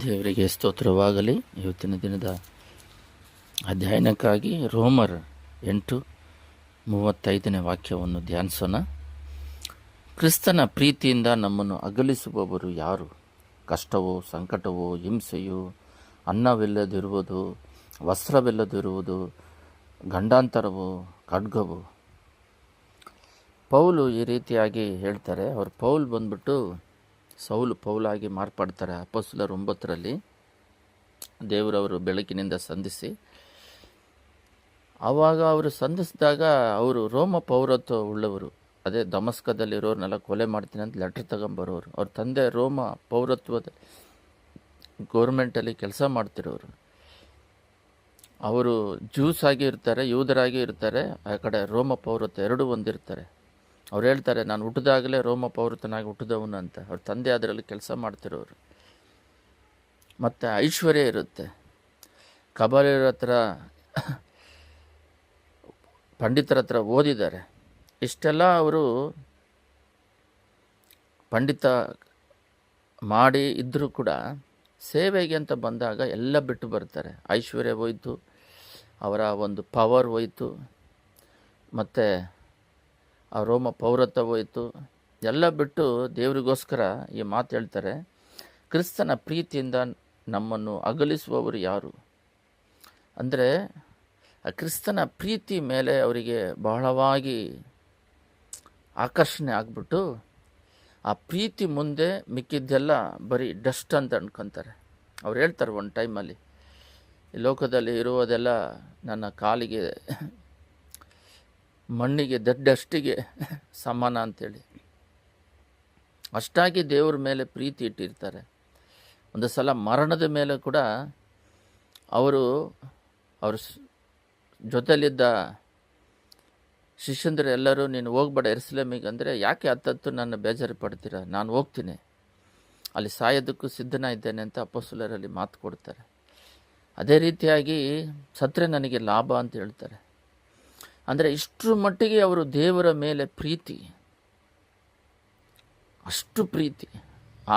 ದೇವರಿಗೆ ಸ್ತೋತ್ರವಾಗಲಿ. ಇವತ್ತಿನ ದಿನದ ಅಧ್ಯಯನಕ್ಕಾಗಿ ರೋಮರ್ ಎಂಟು ಮೂವತ್ತೈದನೇ ವಾಕ್ಯವನ್ನು ಧ್ಯಾನಿಸೋಣ. ಕ್ರಿಸ್ತನ ಪ್ರೀತಿಯಿಂದ ನಮ್ಮನ್ನು ಅಗಲಿಸುವವರು ಯಾರು? ಕಷ್ಟವೋ, ಸಂಕಟವೋ, ಹಿಂಸೆಯೋ, ಅನ್ನವಿಲ್ಲದಿರುವುದು, ವಸ್ತ್ರವಿಲ್ಲದಿರುವುದು, ಗಂಡಾಂತರವೋ, ಖಡ್ಗವೋ? ಪೌಲು ಈ ರೀತಿಯಾಗಿ ಹೇಳ್ತಾರೆ. ಅವ್ರ ಪೌಲ್ ಬಂದ್ಬಿಟ್ಟು ಸೌಲು ಪೌಲಾಗಿ ಮಾರ್ಪಾಡ್ತಾರೆ ಅಪಸ್ಲರ್ ಒಂಬತ್ತರಲ್ಲಿ. ದೇವರವರು ಬೆಳಕಿನಿಂದ ಸಂಧಿಸಿ. ಆವಾಗ ಅವರು ಸಂಧಿಸಿದಾಗ ಅವರು ರೋಮ ಪೌರತ್ವ ಉಳ್ಳವರು ಅದೇ ದಮಸ್ಕದಲ್ಲಿರೋರ್ನೆಲ್ಲ ಕೊಲೆ ಮಾಡ್ತೀನಿ ಅಂತ ಲೆಟ್ರ್ ತಗೊಂಬರೋರು. ಅವ್ರ ತಂದೆ ರೋಮ ಪೌರತ್ವದ ಗೌರ್ಮೆಂಟಲ್ಲಿ ಕೆಲಸ ಮಾಡ್ತಿರೋರು. ಅವರು ಜ್ಯೂಸ್ ಆಗಿ ಇರ್ತಾರೆ ಯೂದರಾಗಿ ಇರ್ತಾರೆ, ಆ ಕಡೆ ರೋಮ ಪೌರತ್ವ ಎರಡೂ ಒಂದಿರ್ತಾರೆ. ಅವ್ರು ಹೇಳ್ತಾರೆ, ನಾನು ಹುಟ್ಟಿದಾಗಲೇ ರೋಮ ಪೌರತನಾಗಿ ಹುಟ್ಟಿದವನು ಅಂತ. ಅವ್ರ ತಂದೆ ಅದರಲ್ಲಿ ಕೆಲಸ ಮಾಡ್ತಿರೋರು. ಮತ್ತು ಐಶ್ವರ್ಯ ಇರುತ್ತೆ. ಕಬಾಲಿಯರ ಹತ್ರ, ಪಂಡಿತರ ಹತ್ರ ಓದಿದ್ದಾರೆ. ಇಷ್ಟೆಲ್ಲ ಅವರು ಪಂಡಿತ ಮಾಡಿ ಇದ್ದರೂ ಕೂಡ ಸೇವೆಗೆ ಅಂತ ಬಂದಾಗ ಎಲ್ಲ ಬಿಟ್ಟು ಬರ್ತಾರೆ. ಐಶ್ವರ್ಯ ಹೋಯ್ತು, ಅವರ ಒಂದು ಪವರ್ ಹೋಯ್ತು, ಮತ್ತು ಆ ರೋಮ ಪೌರತ್ವ ಹೋಯಿತು ಎಲ್ಲ ಬಿಟ್ಟು ದೇವರಿಗೋಸ್ಕರ ಈ ಮಾತು ಹೇಳ್ತಾರೆ, ಕ್ರಿಸ್ತನ ಪ್ರೀತಿಯಿಂದ ನಮ್ಮನ್ನು ಅಗಲಿಸುವವರು ಯಾರು? ಅಂದರೆ, ಆ ಕ್ರಿಸ್ತನ ಪ್ರೀತಿ ಮೇಲೆ ಅವರಿಗೆ ಬಹಳವಾಗಿ ಆಕರ್ಷಣೆ ಆಗಿಬಿಟ್ಟು, ಆ ಪ್ರೀತಿ ಮುಂದೆ ಮಿಕ್ಕಿದ್ದೆಲ್ಲ ಬರೀ ಡಸ್ಟ್ ಅಂತ ಅನ್ಕೊಂತಾರೆ. ಅವ್ರು ಹೇಳ್ತಾರೆ ಒಂದು ಟೈಮಲ್ಲಿ, ಈ ಲೋಕದಲ್ಲಿ ಇರುವುದೆಲ್ಲ ನನ್ನ ಕಾಲಿಗೆ ಮಣ್ಣಿಗೆ, ದಡ್ಡಷ್ಟಿಗೆ ಸಮಾನ ಅಂತೇಳಿ. ಅಷ್ಟಾಗಿ ದೇವ್ರ ಮೇಲೆ ಪ್ರೀತಿ ಇಟ್ಟಿರ್ತಾರೆ. ಒಂದು ಸಲ ಮರಣದ ಮೇಲೆ ಕೂಡ ಅವರು, ಅವ್ರ ಜೊತೆಯಲ್ಲಿದ್ದ ಶಿಷ್ಯಂದ್ರೆ ಎಲ್ಲರೂ, ನೀನು ಹೋಗ್ಬೇಡ ಎರ್ಸ್ಲೇಮಿಗೆ ಅಂದರೆ ಯಾಕೆ ಹತ್ತತ್ತು ನನ್ನ ಬೇಜಾರು ಪಡ್ತೀರ? ನಾನು ಹೋಗ್ತೀನಿ. ಅಲ್ಲಿ ಸಾಯೋದಕ್ಕೂ ಸಿದ್ಧನ ಇದ್ದೇನೆ ಅಂತ ಅಪ್ಪಸುಲರಲ್ಲಿ ಮಾತು ಕೊಡ್ತಾರೆ. ಅದೇ ರೀತಿಯಾಗಿ ಸತ್ರೆ ನನಗೆ ಲಾಭ ಅಂತ ಹೇಳ್ತಾರೆ. ಅಂದರೆ ಇಷ್ಟರ ಮಟ್ಟಿಗೆ ಅವರು ದೇವರ ಮೇಲೆ ಪ್ರೀತಿ. ಅಷ್ಟು ಪ್ರೀತಿ.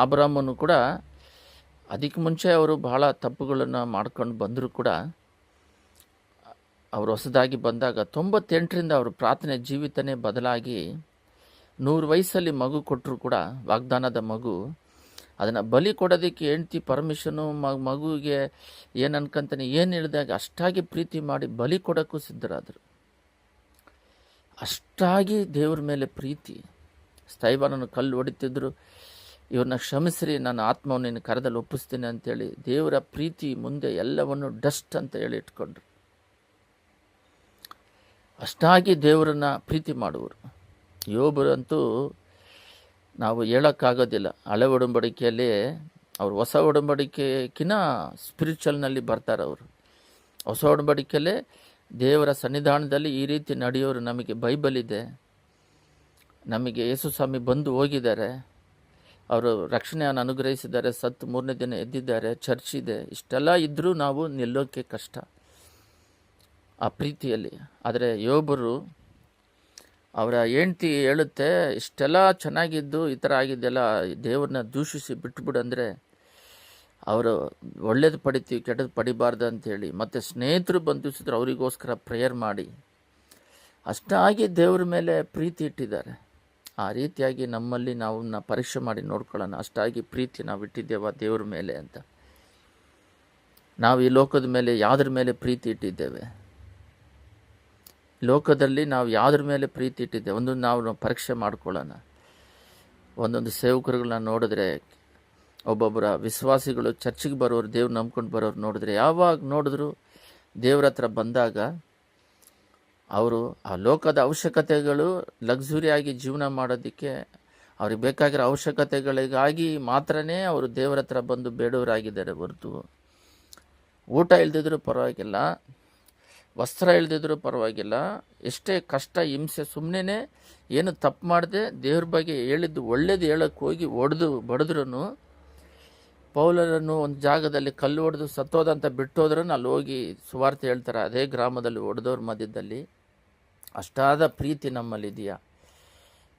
ಆಬ್ರಾಮನು ಕೂಡ ಅದಕ್ಕೆ ಮುಂಚೆ ಅವರು ಬಹಳ ತಪ್ಪುಗಳನ್ನು ಮಾಡ್ಕೊಂಡು ಬಂದರೂ ಕೂಡ. ಅವರು ಹೊಸದಾಗಿ ಬಂದಾಗ ತೊಂಬತ್ತೆಂಟರಿಂದ ಅವರು ಪ್ರಾರ್ಥನೆ ಜೀವಿತನೇ ಬದಲಾಗಿ ನೂರು ವಯಸ್ಸಲ್ಲಿ ಮಗು ಕೊಟ್ಟರು ಕೂಡ, ವಾಗ್ದಾನದ ಮಗು. ಅದನ್ನು ಬಲಿ ಕೊಡೋದಕ್ಕೆ ಹೆಂಡ್ತಿ ಪರ್ಮಿಷನು ಮಗುವಿಗೆ ಏನು ಅನ್ಕೊಂತಾನೆ, ಏನು ಹೇಳಿದಾಗ ಅಷ್ಟಾಗಿ ಪ್ರೀತಿ ಮಾಡಿ ಬಲಿ ಕೊಡೋಕ್ಕೂ ಸಿದ್ಧರಾದರು. ಅಷ್ಟಾಗಿ ದೇವ್ರ ಮೇಲೆ ಪ್ರೀತಿ. ಸ್ಥೈಬಾನನ್ನು ಕಲ್ಲು ಹೊಡಿತಿದ್ರು. ಇವ್ರನ್ನ ಕ್ಷಮಿಸ್ರಿ, ನನ್ನ ಆತ್ಮವನ್ನು ನಿನ್ನ ಕರದಲ್ಲಿ ಒಪ್ಪಿಸ್ತೀನಿ ಅಂತೇಳಿ ದೇವರ ಪ್ರೀತಿ ಮುಂದೆ ಎಲ್ಲವನ್ನು ಡಸ್ಟ್ ಅಂತ ಹೇಳಿ ಇಟ್ಕೊಂಡ್ರು. ಅಷ್ಟಾಗಿ ದೇವರನ್ನ ಪ್ರೀತಿ ಮಾಡುವರು. ಯೋಬರಂತೂ ನಾವು ಹೇಳೋಕ್ಕಾಗೋದಿಲ್ಲ. ಹಳೆ ಒಡಂಬಡಿಕೆಯಲ್ಲಿ ಅವ್ರು ಹೊಸ ಒಡಂಬಡಿಕೆಕಿನ್ನ ಸ್ಪಿರಿಚುವಲ್ನಲ್ಲಿ ಬರ್ತಾರೆ ಅವರು ಹೊಸ ಒಡಂಬಡಿಕೆಯಲ್ಲೇ ದೇವರ ಸನ್ನಿಧಾನದಲ್ಲಿ ಈ ರೀತಿ ನಡೆಯೋರು ನಮಗೆ ಬೈಬಲ್ ಇದೆ. ನಮಗೆ ಯೇಸು ಸ್ವಾಮಿ ಬಂದು ಹೋಗಿದ್ದಾರೆ. ಅವರು ರಕ್ಷಣೆಯನ್ನು ಅನುಗ್ರಹಿಸಿದ್ದಾರೆ. ಸತ್ತು ಮೂರನೇ ದಿನ ಎದ್ದಿದ್ದಾರೆ. ಚರ್ಚ್ ಇದೆ. ಇಷ್ಟೆಲ್ಲ ಇದ್ದರೂ ನಾವು ನಿಲ್ಲೋಕ್ಕೆ ಕಷ್ಟ. ಆ ಪ್ರೀತಿಯಲ್ಲಿ. ಆದರೆ ಯೋಬರು ಅವರ ಹೆಂಡ್ತಿ ಹೇಳುತ್ತೆ, ಇಷ್ಟೆಲ್ಲ ಚೆನ್ನಾಗಿದ್ದು ಈ ಥರ ಆಗಿದ್ದೆಲ್ಲ ದೇವ್ರನ್ನ ದೂಷಿಸಿ ಬಿಟ್ಬಿಡು ಅಂದರೆ ಅವರು ಒಳ್ಳೇದು ಪಡಿತೀವಿ ಕೆಟ್ಟದ್ದು ಪಡಿಬಾರ್ದು ಅಂಥೇಳಿ ಮತ್ತು ಸ್ನೇಹಿತರು ಬಂದು ದೂಷಿಸಿದ್ರು ಅವರಿಗೋಸ್ಕರ ಪ್ರೇಯರ್ ಮಾಡಿ. ಅಷ್ಟಾಗಿ ದೇವ್ರ ಮೇಲೆ ಪ್ರೀತಿ ಇಟ್ಟಿದ್ದಾರೆ. ಆ ರೀತಿಯಾಗಿ ನಮ್ಮಲ್ಲಿ ನಾವು ಪರೀಕ್ಷೆ ಮಾಡಿ ನೋಡ್ಕೊಳ್ಳೋಣ. ಅಷ್ಟಾಗಿ ಪ್ರೀತಿ ನಾವು ಇಟ್ಟಿದ್ದೇವೆ ದೇವ್ರ ಮೇಲೆ ಅಂತ. ನಾವು ಈ ಲೋಕದ ಮೇಲೆ ಯಾವ್ದ್ರ ಮೇಲೆ ಪ್ರೀತಿ ಇಟ್ಟಿದ್ದೇವೆ? ಲೋಕದಲ್ಲಿ ನಾವು ಯಾವ್ದ್ರ ಮೇಲೆ ಪ್ರೀತಿ ಇಟ್ಟಿದ್ದೇವೆ? ಒಂದೊಂದು ನಾವು ಪರೀಕ್ಷೆ ಮಾಡ್ಕೊಳ್ಳೋಣ. ಒಂದೊಂದು ಸೇವಕರುಗಳನ್ನ ನೋಡಿದ್ರೆ ಒಬ್ಬೊಬ್ಬರ ವಿಶ್ವಾಸಿಗಳು ಚರ್ಚಿಗೆ ಬರೋರು ದೇವ್ರು ನಂಬ್ಕೊಂಡು ಬರೋರು ನೋಡಿದ್ರೆ ಯಾವಾಗ ನೋಡಿದ್ರು ದೇವ್ರ ಹತ್ರ ಬಂದಾಗ ಅವರು ಆ ಲೋಕದ ಅವಶ್ಯಕತೆಗಳು ಲಕ್ಸುರಿಯಾಗಿ ಜೀವನ ಮಾಡೋದಕ್ಕೆ ಅವ್ರಿಗೆ ಬೇಕಾಗಿರೋ ಅವಶ್ಯಕತೆಗಳಿಗಾಗಿ ಮಾತ್ರನೇ ಅವರು ದೇವರ ಹತ್ರ ಬಂದು ಬೇಡವರಾಗಿದ್ದಾರೆ ಹೊರತು. ಊಟ ಇಲ್ದಿದ್ರೂ ಪರವಾಗಿಲ್ಲ, ವಸ್ತ್ರ ಇಲ್ದಿದ್ರೂ ಪರವಾಗಿಲ್ಲ, ಎಷ್ಟೇ ಕಷ್ಟ, ಹಿಂಸೆ ಸುಮ್ಮನೆ ಏನು ತಪ್ಪು ಮಾಡದೆ ದೇವ್ರ ಬಗ್ಗೆ ಹೇಳಿದ್ದು ಒಳ್ಳೇದು ಹೇಳಕ್ಕೆ ಹೋಗಿ ಒಡೆದು ಬಡಿದ್ರೂ ಪೌಲರನ್ನು ಒಂದು ಜಾಗದಲ್ಲಿ ಕಲ್ಲು ಹೊಡೆದು ಸತ್ತೋದಂತ ಬಿಟ್ಟೋದ್ರೂ ಅಲ್ಲಿ ಹೋಗಿ ಸುವಾರ್ತೆ ಹೇಳ್ತಾರೆ. ಅದೇ ಗ್ರಾಮದಲ್ಲಿ ಹೊಡೆದವ್ರ ಮಧ್ಯದಲ್ಲಿ, ಅಷ್ಟಾದ ಪ್ರೀತಿ ನಮ್ಮಲ್ಲಿದೆಯಾ?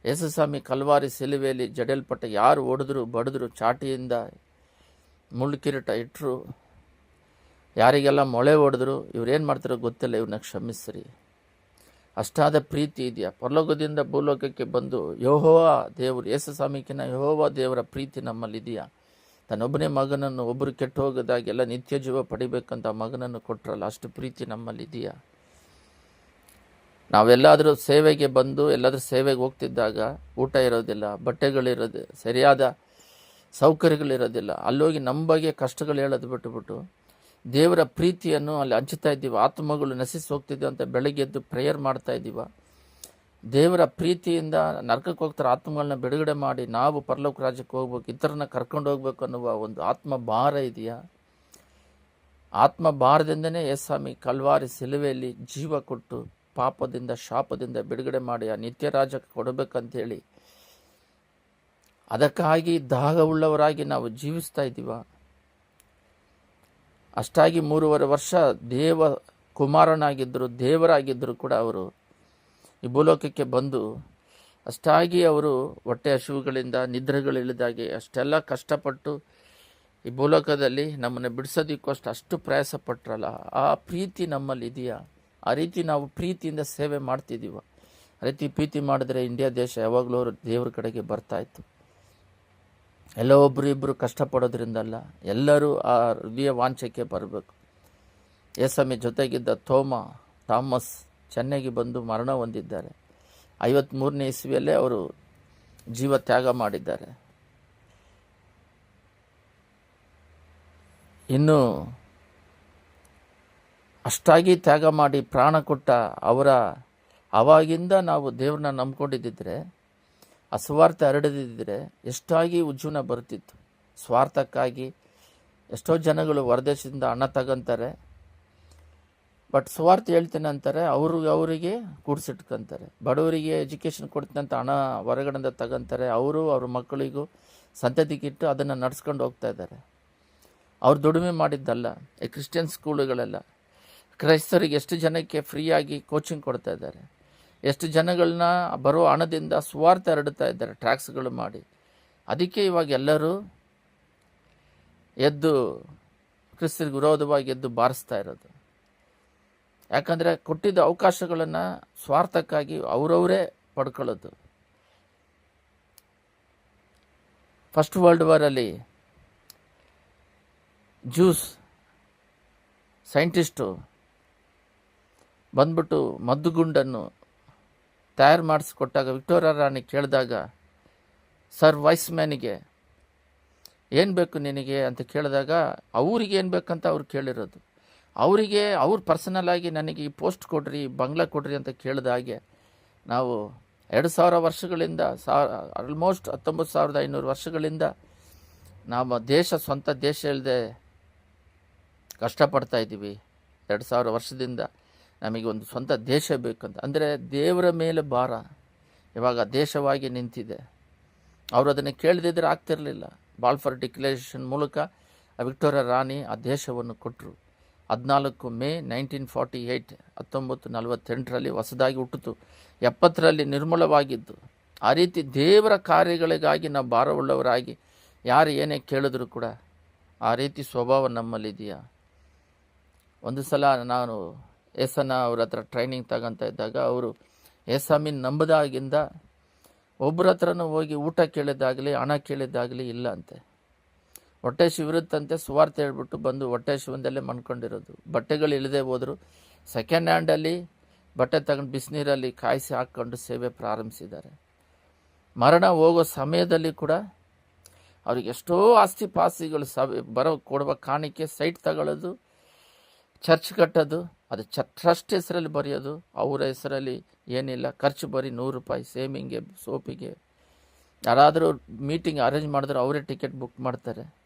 ಯೇಸುಸ್ವಾಮಿ ಕಲ್ವಾರಿ ಸಿಲುವೆಯಲ್ಲಿ ಜಡಲ್ಪಟ್ಟ ಯಾರು ಹೊಡೆದ್ರು, ಬಡಿದ್ರು, ಚಾಟಿಯಿಂದ ಮುಳ್ಳು ಕಿರೀಟ ಇಟ್ಟರು ಯಾರಿಗೆಲ್ಲ ಮೊಳೆ ಹೊಡೆದ್ರು ಇವ್ರೇನು ಮಾಡ್ತಾರೋ ಗೊತ್ತಿಲ್ಲ ಇವ್ರನ್ನ ಕ್ಷಮಿಸ್ರಿ. ಅಷ್ಟಾದ ಪ್ರೀತಿ ಇದೆಯಾ? ಪರಲೋಕದಿಂದ ಭೂಲೋಕಕ್ಕೆ ಬಂದು ಯಹೋವ ದೇವರು ಯೇಸು ಸ್ವಾಮಿಕಿನ ಯಹೋವ ದೇವರ ಪ್ರೀತಿ ನಮ್ಮಲ್ಲಿದೆಯಾ? ತನ್ನೊಬ್ಬನೇ ಮಗನನ್ನು ಒಬ್ಬರು ಕೆಟ್ಟು ಹೋಗೋದಾಗೆಲ್ಲ ನಿತ್ಯ ಜೀವ ಪಡಿಬೇಕಂತ ಮಗನನ್ನು ಕೊಟ್ಟರಲ್ಲ ಅಷ್ಟು ಪ್ರೀತಿ ನಮ್ಮಲ್ಲಿದೆಯಾ? ನಾವೆಲ್ಲಾದರೂ ಸೇವೆಗೆ ಬಂದು, ಎಲ್ಲಾದರೂ ಸೇವೆಗೆ ಹೋಗ್ತಿದ್ದಾಗ ಊಟ ಇರೋದಿಲ್ಲ, ಬಟ್ಟೆಗಳಿರೋದು, ಸರಿಯಾದ ಸೌಕರ್ಯಗಳಿರೋದಿಲ್ಲ, ಅಲ್ಲೋಗಿ ನಮ್ಮ ಬಗ್ಗೆ ಕಷ್ಟಗಳು ಹೇಳೋದು ಬಿಟ್ಟುಬಿಟ್ಟು ದೇವರ ಪ್ರೀತಿಯನ್ನು ಅಲ್ಲಿ ಹಂಚುತ್ತಾ ಇದ್ದೀವಿ, ಆತ್ಮಗಳು ನಶಿಸಿ ಹೋಗ್ತಿದ್ದೀವಿ ಅಂತ ಬೆಳಗ್ಗೆ ಎದ್ದು ಪ್ರೇಯರ್ ಮಾಡ್ತಾ ಇದ್ದೀವ ದೇವರ ಪ್ರೀತಿಯಿಂದ ನರಕಕ್ಕೆ ಹೋಗ್ತಾರೆ, ಆತ್ಮಗಳನ್ನ ಬಿಡುಗಡೆ ಮಾಡಿ ನಾವು ಪರಲೋಕ ರಾಜ್ಯಕ್ಕೆ ಹೋಗ್ಬೇಕು ಇತರನ್ನ ಕರ್ಕೊಂಡು ಹೋಗ್ಬೇಕು ಅನ್ನುವ ಒಂದು ಆತ್ಮ ಭಾರ ಇದೆಯಾ? ಆತ್ಮ ಭಾರದಿಂದನೇ ಎಸ್ ಸ್ವಾಮಿ ಕಲ್ವಾರಿ ಸಿಲುವೆಯಲ್ಲಿ ಜೀವ ಕೊಟ್ಟು ಪಾಪದಿಂದ, ಶಾಪದಿಂದ ಬಿಡುಗಡೆ ಮಾಡಿ ಆ ನಿತ್ಯ ರಾಜ್ಯಕ್ಕೆ ಕೊಡಬೇಕಂತೇಳಿ ಅದಕ್ಕಾಗಿ ದಾಹವುಳ್ಳವರಾಗಿ ನಾವು ಜೀವಿಸ್ತಾ ಇದ್ದೀವ? ಅಷ್ಟಾಗಿ ಮೂರುವರೆ ವರ್ಷ ದೇವ ಕುಮಾರನಾಗಿದ್ದರು, ದೇವರಾಗಿದ್ದರೂ ಕೂಡ ಅವರು ಈ ಭೂಲೋಕಕ್ಕೆ ಬಂದು ಅಷ್ಟಾಗಿ ಅವರು ಹೊಟ್ಟೆ ಹಸಿವುಗಳಿಂದ ಹಾಗೆ ಅಷ್ಟೆಲ್ಲ ಕಷ್ಟಪಟ್ಟು ಈ ಭೂಲೋಕದಲ್ಲಿ ನಮ್ಮನ್ನು ಬಿಡಿಸೋದಕ್ಕೋಷ್ಟು ಅಷ್ಟು ಪ್ರಯಾಸ ಪಟ್ರಲ್ಲ ಆ ಪ್ರೀತಿ ನಮ್ಮಲ್ಲಿ ಇದೆಯಾ? ಆ ರೀತಿ ನಾವು ಪ್ರೀತಿಯಿಂದ ಸೇವೆ ಮಾಡ್ತಿದ್ದೀವ? ಆ ರೀತಿ ಪ್ರೀತಿ ಮಾಡಿದ್ರೆ ಇಂಡಿಯಾ ದೇಶ ಯಾವಾಗಲೂ ದೇವ್ರ ಕಡೆಗೆ ಬರ್ತಾ ಇತ್ತು. ಎಲ್ಲೋ ಒಬ್ಬರು ಇಬ್ಬರು ಕಷ್ಟಪಡೋದ್ರಿಂದಲ್ಲ ಎಲ್ಲರೂ ಆ ಹೃದಯ ವಾಂಛಕ್ಕೆ ಬರಬೇಕು. ಏಸಮಿ ಜೊತೆಗಿದ್ದ ಥೋಮ ಥಾಮಸ್ ಚೆನ್ನೈಗೆ ಬಂದು ಮರಣ ಹೊಂದಿದ್ದಾರೆ. ಐವತ್ತ್ಮೂರನೇ ಇಸ್ವಿಯಲ್ಲೇ ಅವರು ಜೀವ ತ್ಯಾಗ ಮಾಡಿದ್ದಾರೆ. ಇನ್ನು ಅಷ್ಟಾಗಿ ತ್ಯಾಗ ಮಾಡಿ ಪ್ರಾಣ ಕೊಟ್ಟ ಅವರ ಅವಾಗಿಂದ ನಾವು ದೇವ್ರನ್ನ ನಂಬ್ಕೊಂಡಿದ್ದಿದ್ರೆ ಆ ಸುವಾರ್ಥ ಹರಡದಿದ್ದರೆ ಎಷ್ಟಾಗಿ ಉಜ್ಜೀವನ ಬರ್ತಿತ್ತು ಸ್ವಾರ್ಥಕ್ಕಾಗಿ ಎಷ್ಟೋ ಜನಗಳು ಹೊರದೇಶದಿಂದ ಹಣ ತಗೊಂತಾರೆ. ಬಟ್ ಸ್ವಾರ್ಥ ಹೇಳ್ತೇನೆ ಅಂತಾರೆ, ಅವರು, ಅವರಿಗೆ ಕೂಡಿಸಿಟ್ಕೊಂತಾರೆ. ಬಡವರಿಗೆ ಎಜುಕೇಷನ್ ಕೊಡ್ತೀನಿ ಅಂತ ಹಣ ಹೊರಗಡೆಯಿಂದ ತಗೊಂತಾರೆ, ಅವರು ಅವ್ರ ಮಕ್ಕಳಿಗೂ ಸಂತತಿಗಿಟ್ಟು ಅದನ್ನು ನಡ್ಸ್ಕೊಂಡು ಹೋಗ್ತಾ ಇದ್ದಾರೆ. ಅವ್ರು ದುಡಿಮೆ ಮಾಡಿದ್ದಲ್ಲ, ಈ ಕ್ರಿಶ್ಚಿಯನ್ ಸ್ಕೂಲುಗಳೆಲ್ಲ ಕ್ರೈಸ್ತರಿಗೆ ಎಷ್ಟು ಜನಕ್ಕೆ ಫ್ರೀಯಾಗಿ ಕೋಚಿಂಗ್ ಕೊಡ್ತಾ ಇದ್ದಾರೆ. ಎಷ್ಟು ಜನಗಳನ್ನ ಬರೋ ಹಣದಿಂದ ಸ್ವಾರ್ಥ ಹರಡ್ತಾ ಇದ್ದಾರೆ, ಟ್ಯಾಕ್ಸ್ಗಳು ಮಾಡಿ. ಅದಕ್ಕೆ ಇವಾಗ ಎಲ್ಲರೂ ಎದ್ದು ಕ್ರಿಸ್ತರಿಗೆ ವಿರೋಧವಾಗಿ ಎದ್ದು ಬಾರಿಸ್ತಾ ಇರೋದು. ಯಾಕಂದರೆ ಕೊಟ್ಟಿದ್ದ ಅವಕಾಶಗಳನ್ನು ಸ್ವಾರ್ಥಕ್ಕಾಗಿ ಅವರವರೇ ಪಡ್ಕೊಳ್ಳೋದು. ಫಸ್ಟ್ ವರ್ಲ್ಡ್ ವಾರಲ್ಲಿ ಜ್ಯೂಸ್ ಸೈಂಟಿಸ್ಟು ಬಂದ್ಬಿಟ್ಟು ಮದ್ದುಗುಂಡನ್ನು ತಯಾರು ಮಾಡಿಸ್ಕೊಟ್ಟಾಗ, ವಿಕ್ಟೋರಿಯಾ ರಾಣಿ ಕೇಳಿದಾಗ, ಸರ್ ವೈಸ್ ಮ್ಯಾನಿಗೆ ಏನು ಬೇಕು ನಿನಗೆ? ಅಂತ ಕೇಳಿದಾಗ, ಅವ್ರಿಗೆ ಏನು ಬೇಕಂತ ಅವ್ರು ಕೇಳಿರೋದು. ಅವರಿಗೆ, ಅವ್ರು ಪರ್ಸನಲ್ ಆಗಿ ನನಗೆ ಈ ಪೋಸ್ಟ್ ಕೊಡ್ರಿ, ಬಂಗ್ಲಾ ಕೊಡ್ರಿ ಅಂತ ಕೇಳಿದ ಹಾಗೆ ನಾವು ಎರಡು ಸಾವಿರ ವರ್ಷಗಳಿಂದ ಸಾವಿರ ಆಲ್ಮೋಸ್ಟ್ ಹತ್ತೊಂಬತ್ತು ಸಾವಿರದ ಐನೂರು ವರ್ಷಗಳಿಂದ ನಮ್ಮ ದೇಶ, ಸ್ವಂತ ದೇಶ ಇಲ್ಲದೆ ಕಷ್ಟಪಡ್ತಾ ಇದ್ದೀವಿ. ಎರಡು ಸಾವಿರ ವರ್ಷದಿಂದ ನಮಗೆ ಒಂದು ಸ್ವಂತ ದೇಶ ಬೇಕಂತ ಅಂದರೆ ದೇವರ ಮೇಲೆ ಭಾರ. ಇವಾಗ ದೇಶವಾಗಿ ನಿಂತಿದೆ. ಅವರು ಅದನ್ನು ಕೇಳದಿದ್ದರೆ ಆಗ್ತಿರಲಿಲ್ಲ. ಬಾಲ್ಫರ್ ಡಿಕ್ಲರೇಷನ್ ಮೂಲಕ ವಿಕ್ಟೋರಿಯಾ ರಾಣಿ ಆ ದೇಶವನ್ನು ಕೊಟ್ಟರು ಹದಿನಾಲ್ಕು ಮೇ ನೈನ್ಟೀನ್ ಫಾರ್ಟಿ ಏಯ್ಟ್ ಹತ್ತೊಂಬತ್ತು ನಲವತ್ತೆಂಟರಲ್ಲಿ ಹೊಸದಾಗಿ ಹುಟ್ಟಿತು. ಎಪ್ಪತ್ತರಲ್ಲಿ ನಿರ್ಮೂಲವಾಗಿದ್ದು. ಆ ರೀತಿ ದೇವರ ಕಾರ್ಯಗಳಿಗಾಗಿ ನಾವು ಭಾರವುಳ್ಳವರಾಗಿ ಯಾರು ಏನೇ ಕೇಳಿದ್ರು ಕೂಡ ಆ ರೀತಿ ಸ್ವಭಾವ ನಮ್ಮಲ್ಲಿದೆಯಾ? ಒಂದು ಸಲ ನಾನು ಎಸನ ಅವ್ರ ಹತ್ರ ಟ್ರೈನಿಂಗ್ ತಗೊಂತ ಇದ್ದಾಗ ಅವರು, ಏಸಾಮಿನ ನಂಬದಾಗಿಂದ ಒಬ್ಬರ ಹತ್ರನೂ ಹೋಗಿ ಊಟ ಕೇಳಿದ್ದಾಗಲಿ, ಹಣ ಕೇಳಿದ್ದಾಗಲಿ ಇಲ್ಲ ಅಂತೆ. ಹೊಟ್ಟೆ ಶಿವಿರುತ್ತಂತೆ ಸುವಾರ್ತೆ ಹೇಳ್ಬಿಟ್ಟು ಬಂದು ಹೊಟ್ಟೆ ಶಿವಂದಲ್ಲೇ ಮಣ್ಕೊಂಡಿರೋದು. ಬಟ್ಟೆಗಳು ಇಲ್ಲದೆ ಹೋದರು ಸೆಕೆಂಡ್ ಹ್ಯಾಂಡಲ್ಲಿ ಬಟ್ಟೆ ತಗೊಂಡು ಬಿಸಿನೀರಲ್ಲಿ ಕಾಯಿಸಿ ಹಾಕ್ಕೊಂಡು ಸೇವೆ ಪ್ರಾರಂಭಿಸಿದ್ದಾರೆ. ಮರಣ ಹೋಗೋ ಸಮಯದಲ್ಲಿ ಕೂಡ ಅವ್ರಿಗೆ ಎಷ್ಟೋ ಆಸ್ತಿ ಪಾಸ್ತಿಗಳು ಸಭೆ ಬರೋ ಕೊಡುವ ಕಾಣಿಕೆ ಸೈಟ್ ತಗೊಳ್ಳೋದು, ಚರ್ಚ್ ಕಟ್ಟೋದು, ಅದು ಚ ಟ್ರಸ್ಟ್ ಹೆಸರಲ್ಲಿ ಬರೆಯೋದು, ಅವರ ಹೆಸರಲ್ಲಿ ಏನಿಲ್ಲ, ಖರ್ಚು ಬರೀ ನೂರು ರೂಪಾಯಿ ಸೇಮಿಂಗೆ ಸೋಪಿಗೆ. ಯಾರಾದರೂ ಮೀಟಿಂಗ್ ಅರೇಂಜ್ ಮಾಡಿದ್ರೆ ಅವರೇ ಟಿಕೆಟ್ ಬುಕ್ ಮಾಡ್ತಾರೆ.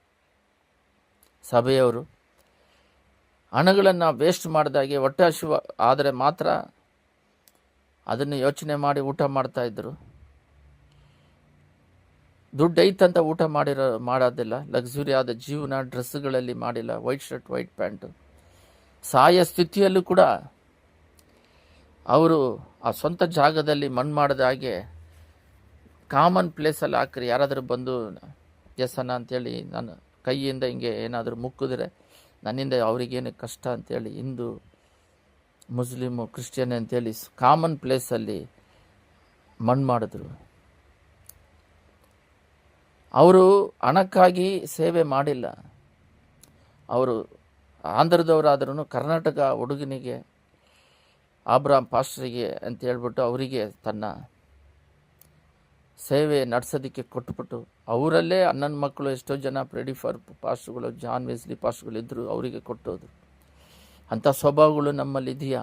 ಸಭೆಯವರು ಹಣಗಳನ್ನು ವೇಸ್ಟ್ ಮಾಡಿದಾಗೆ ಹೊಟ್ಟೆ ಹಸಿವ ಆದರೆ ಮಾತ್ರ ಅದನ್ನು ಯೋಚನೆ ಮಾಡಿ ಊಟ ಮಾಡ್ತಾಯಿದ್ರು ದುಡ್ಡು ಐತಂತ ಊಟ ಮಾಡಿರೋ, ಮಾಡೋದಿಲ್ಲ. ಲಕ್ಸುರಿ ಆದ ಜೀವನ ಡ್ರೆಸ್ಗಳಲ್ಲಿ ಮಾಡಿಲ್ಲ. ವೈಟ್ ಶರ್ಟ್ ವೈಟ್ ಪ್ಯಾಂಟು ಸಾಯ ಸ್ಥಿತಿಯಲ್ಲೂ ಕೂಡ ಅವರು ಆ ಸ್ವಂತ ಜಾಗದಲ್ಲಿ ಮಣ್ಣು ಮಾಡಿದ ಹಾಗೆ ಕಾಮನ್ ಪ್ಲೇಸಲ್ಲಿ ಹಾಕ್ರಿ. ಯಾರಾದರೂ ಬಂದು ಎಸನ ಅಂತೇಳಿ ನಾನು ಕೈಯಿಂದ ಹಿಂಗೆ ಏನಾದರೂ ಮುಕ್ಕಿದ್ರೆ ನನ್ನಿಂದ ಅವರಿಗೇನು ಕಷ್ಟ ಅಂತೇಳಿ, ಹಿಂದೂ, ಮುಸ್ಲಿಮು, ಕ್ರಿಶ್ಚಿಯನ್ ಅಂತೇಳಿ ಕಾಮನ್ ಪ್ಲೇಸಲ್ಲಿ ಮಣ್ಣು ಮಾಡಿದ್ರು. ಅವರು ಹಣಕ್ಕಾಗಿ ಸೇವೆ ಮಾಡಿಲ್ಲ. ಅವರು ಆಂಧ್ರದವರಾದ್ರೂ ಕರ್ನಾಟಕ ಹುಡುಗನಿಗೆ ಆಬ್ರಾಮ್ ಪಾಸ್ಟ್ರಿಗೆ ಅಂತ ಹೇಳ್ಬಿಟ್ಟು ಅವರಿಗೆ ತನ್ನ ಸೇವೆ ನಡೆಸೋದಕ್ಕೆ ಕೊಟ್ಬಿಟ್ಟು ಅವರಲ್ಲೇ ಹನ್ನೊಂದು ಮಕ್ಕಳು ಎಷ್ಟೋ ಜನ ಪ್ರೆಡಿ ಫಾರ್ ಪಾಸ್ಟ್ಗಳು, ಜಾನ್ ವೆಸ್ಲಿ ಪಾಸ್ಟ್ಗಳು ಇದ್ದರು ಅವರಿಗೆ ಕೊಟ್ಟೋದು ಅಂಥ ಸ್ವಭಾವಗಳು ನಮ್ಮಲ್ಲಿ ಇದೆಯಾ?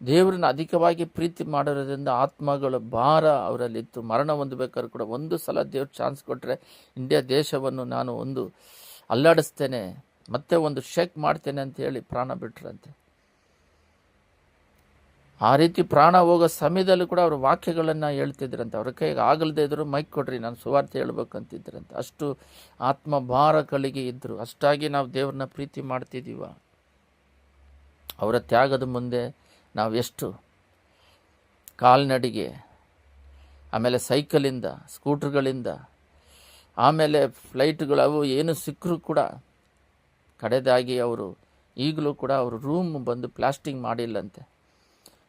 ದೇವರನ್ನ ಅಧಿಕವಾಗಿ ಪ್ರೀತಿ ಮಾಡಿರೋದ್ರಿಂದ ಆತ್ಮಗಳ ಭಾರ ಅವರಲ್ಲಿತ್ತು. ಮರಣ ಹೊಂದಬೇಕಾದ್ರೂ ಕೂಡ ಒಂದು ಸಲ ದೇವ್ರ ಚಾನ್ಸ್ ಕೊಟ್ಟರೆ ಇಂಡಿಯಾ ದೇಶವನ್ನು ನಾನು ಒಂದು ಅಲ್ಲಾಡಿಸ್ತೇನೆ, ಮತ್ತೆ ಒಂದು ಶೇಕ್ ಮಾಡ್ತೇನೆ ಅಂತ ಹೇಳಿ ಪ್ರಾಣ ಬಿಟ್ರಂತೆ. ಆ ರೀತಿ ಪ್ರಾಣ ಹೋಗೋ ಸಮಯದಲ್ಲೂ ಕೂಡ ಅವರು ವಾಕ್ಯಗಳನ್ನು ಹೇಳ್ತಿದ್ರಂತೆ. ಅವ್ರ ಕೈಗೆ ಆಗಲ್ದೇ ಇದ್ರು ಮೈಕ್ ಕೊಡ್ರಿ, ನಾನು ಸುವಾರ್ತೆ ಹೇಳ್ಬೇಕಂತಿದ್ರಂತೆ. ಅಷ್ಟು ಆತ್ಮ ಭಾರಗಳಿಗೆ ಇದ್ದರು ಅಷ್ಟಾಗಿ ನಾವು ದೇವ್ರನ್ನ ಪ್ರೀತಿ ಮಾಡ್ತಿದ್ದೀವ ಅವರ ತ್ಯಾಗದ ಮುಂದೆ ನಾವು ಎಷ್ಟು ಕಾಲ್ನಡಿಗೆ, ಆಮೇಲೆ ಸೈಕಲಿಂದ, ಸ್ಕೂಟ್ರ್ಗಳಿಂದ, ಆಮೇಲೆ ಫ್ಲೈಟ್ಗಳು ಅವು ಏನು ಸಿಕ್ಕರೂ ಕೂಡ ಕಡೆದಾಗಿ ಅವರು ಈಗಲೂ ಕೂಡ ಅವರು ರೂಮ್ ಬಂದು ಪ್ಲಾಸ್ಟಿಂಗ್ ಮಾಡಿಲ್ಲಂತೆ.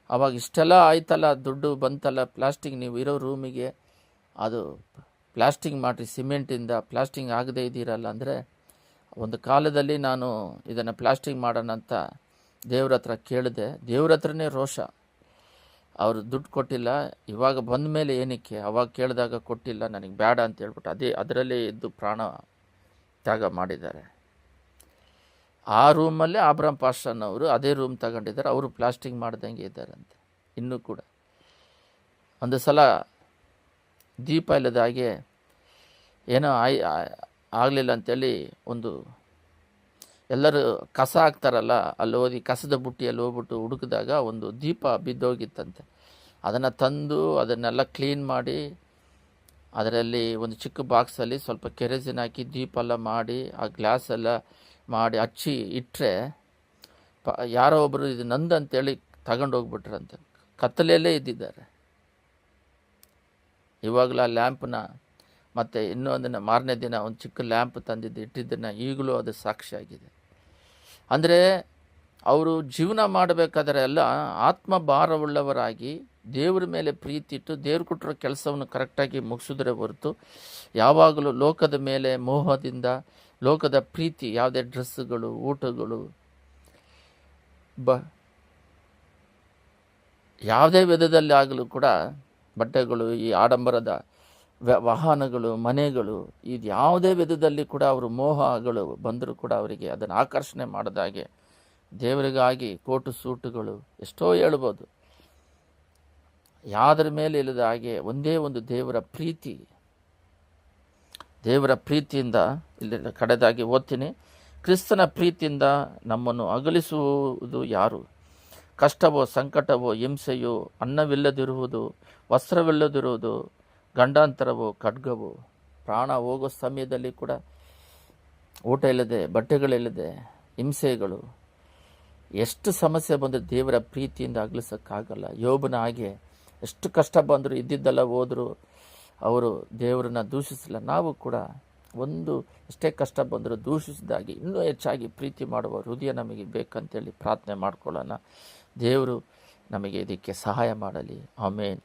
ಅವಾಗ ಇಷ್ಟೆಲ್ಲ ಆಯ್ತಲ್ಲ, ದುಡ್ಡು ಬಂತಲ್ಲ ಪ್ಲಾಸ್ಟಿಂಗ್ ನೀವು ಇರೋ ರೂಮಿಗೆ, ಅದು ಪ್ಲಾಸ್ಟಿಂಗ್ ಮಾಡಿರಿ, ಸಿಮೆಂಟಿಂದ ಪ್ಲಾಸ್ಟಿಂಗ್ ಆಗದೇ ಇದ್ದೀರಲ್ಲ ಅಂದರೆ, ಒಂದು ಕಾಲದಲ್ಲಿ ನಾನು ಇದನ್ನು ಪ್ಲಾಸ್ಟಿಂಗ್ ಮಾಡೋಣ ಅಂತ ದೇವ್ರ ಹತ್ರ ಕೇಳಿದೆ. ದೇವ್ರ ಹತ್ರನೇ ರೋಷ. ಅವರು ದುಡ್ಡು ಕೊಟ್ಟಿಲ್ಲ. ಇವಾಗ ಬಂದ ಮೇಲೆ ಏನಕ್ಕೆ? ಅವಾಗ ಕೇಳಿದಾಗ ಕೊಟ್ಟಿಲ್ಲ, ನನಗೆ ಬೇಡ ಅಂತ ಹೇಳ್ಬಿಟ್ಟು ಅದೇ, ಅದರಲ್ಲೇ ಇದ್ದು ಪ್ರಾಣ ತ್ಯಾಗ ಮಾಡಿದ್ದಾರೆ. ಆ ರೂಮಲ್ಲೇ ಆಬ್ರಾಮ್ ಪಾಷನ್ ಅವರು ಅದೇ ರೂಮ್ ತಗೊಂಡಿದ್ದಾರೆ. ಅವರು ಪ್ಲಾಸ್ಟಿಂಗ್ ಮಾಡ್ದಂಗೆ ಇದ್ದಾರಂತೆ. ಇನ್ನೂ ಕೂಡ. ಒಂದು ಸಲ ದೀಪ ಇಲ್ಲದ ಹಾಗೆ ಏನೋ ಆಯ್ ಆಗಲಿಲ್ಲ ಅಂತೇಳಿ ಒಂದು ಎಲ್ಲರೂ ಕಸ ಹಾಕ್ತಾರಲ್ಲ, ಅಲ್ಲಿ ಹೋಗಿ ಕಸದ ಬುಟ್ಟಿಯಲ್ಲಿ ಹೋಗ್ಬಿಟ್ಟು ಹುಡುಕಿದಾಗ ಒಂದು ದೀಪ ಬಿದ್ದೋಗಿತ್ತಂತೆ. ಅದನ್ನು ತಂದು ಅದನ್ನೆಲ್ಲ ಕ್ಲೀನ್ ಮಾಡಿ ಅದರಲ್ಲಿ ಒಂದು ಚಿಕ್ಕ ಬಾಕ್ಸಲ್ಲಿ ಸ್ವಲ್ಪ ಕೆರೆಸಿನ್ ಹಾಕಿ ದೀಪ ಎಲ್ಲ ಮಾಡಿ, ಆ ಗ್ಲಾಸ್ ಎಲ್ಲ ಮಾಡಿ ಹಚ್ಚಿ ಇಟ್ಟರೆ ಪ, ಯಾರೋ ಒಬ್ಬರು ಇದು ನಂದು ಅಂತೇಳಿ ತಗೊಂಡೋಗ್ಬಿಟ್ರಂತೆ ಕತ್ತಲೆಯಲ್ಲೇ ಇದ್ದಿದ್ದಾರೆ. ಇವಾಗಲೂ ಆ ಲ್ಯಾಂಪ್ನ ಮತ್ತು ಇನ್ನೊಂದನ್ನು ಮಾರನೇ ದಿನ ಒಂದು ಚಿಕ್ಕ ಲ್ಯಾಂಪ್ ತಂದಿದ್ದು ಇಟ್ಟಿದ್ದನ್ನು ಈಗಲೂ ಅದು ಸಾಕ್ಷಿಯಾಗಿದೆ ಅಂದರೆ ಅವರು ಜೀವನ ಮಾಡಬೇಕಾದ್ರೆ ಎಲ್ಲ ಆತ್ಮ ಭಾರವುಳ್ಳವರಾಗಿ ದೇವರ ಮೇಲೆ ಪ್ರೀತಿ ಇಟ್ಟು ದೇವ್ರು ಕೊಟ್ಟಿರೋ ಕೆಲಸವನ್ನು ಕರೆಕ್ಟಾಗಿ ಮುಗಿಸಿದ್ರೆ ಹೊರತು ಯಾವಾಗಲೂ ಲೋಕದ ಮೇಲೆ ಮೋಹದಿಂದ ಲೋಕದ ಪ್ರೀತಿ, ಯಾವುದೇ ಡ್ರೆಸ್ಸುಗಳು, ಊಟಗಳು, ಬ, ಯಾವುದೇ ವಿಧದಲ್ಲಿ ಆಗಲೂ ಕೂಡ ಬಟ್ಟೆಗಳು, ಈ ಆಡಂಬರದ ವಾಹನಗಳು, ಮನೆಗಳು ಇದು ಯಾವುದೇ ವಿಧದಲ್ಲಿ ಕೂಡ ಅವರು ಮೋಹಗಳು ಬಂದರೂ ಕೂಡ ಅವರಿಗೆ ಅದನ್ನು ಆಕರ್ಷಣೆ ಮಾಡಿದಾಗೆ ದೇವರಿಗಾಗಿ ಕೋಟು ಸೂಟುಗಳು ಎಷ್ಟೋ ಹೇಳ್ಬೋದು. ಯಾವುದ್ರ ಮೇಲೆ ಇಲ್ಲದ ಹಾಗೆ ಒಂದೇ ಒಂದು ದೇವರ ಪ್ರೀತಿ ದೇವರ ಪ್ರೀತಿಯಿಂದ ಇಲ್ಲಿ ಕಡೆದಾಗಿ ಓದ್ತೀನಿ. ಕ್ರಿಸ್ತನ ಪ್ರೀತಿಯಿಂದ ನಮ್ಮನ್ನು ಅಗಲಿಸುವುದು ಯಾರು? ಕಷ್ಟವೋ, ಸಂಕಟವೋ, ಹಿಂಸೆಯೋ, ಅನ್ನವಿಲ್ಲದಿರುವುದು, ವಸ್ತ್ರವಿಲ್ಲದಿರುವುದು, ಗಂಡಾಂತರವೋ, ಖಡ್ಗವೋ, ಪ್ರಾಣ ಹೋಗೋ ಸಮಯದಲ್ಲಿ ಕೂಡ ಊಟ ಇಲ್ಲದೆ, ಬಟ್ಟೆಗಳಿಲ್ಲದೆ, ಹಿಂಸೆಗಳು. ಎಷ್ಟು ಸಮಸ್ಯೆ ಬಂದು ದೇವರ ಪ್ರೀತಿಯಿಂದ ಅಗಲಿಸೋಕ್ಕಾಗಲ್ಲ. ಯೋಬನ ಹಾಗೆ ಎಷ್ಟು ಕಷ್ಟ ಬಂದರೂ, ಇದ್ದಿದ್ದೆಲ್ಲ ಹೋದರೂ ಅವರು ದೇವರನ್ನ ದೂಷಿಸಲ್ಲ. ನಾವು ಕೂಡ ಒಂದು ಎಷ್ಟೇ ಕಷ್ಟ ಬಂದರೂ ದೂಷಿಸಿದಾಗಿ ಇನ್ನೂ ಹೆಚ್ಚಾಗಿ ಪ್ರೀತಿ ಮಾಡುವ ಹೃದಯ ನಮಗೆ ಬೇಕಂತೇಳಿ ಪ್ರಾರ್ಥನೆ ಮಾಡ್ಕೊಳ್ಳೋಣ. ದೇವರು ನಮಗೆ ಇದಕ್ಕೆ ಸಹಾಯ ಮಾಡಲಿ. ಆಮೇನ್.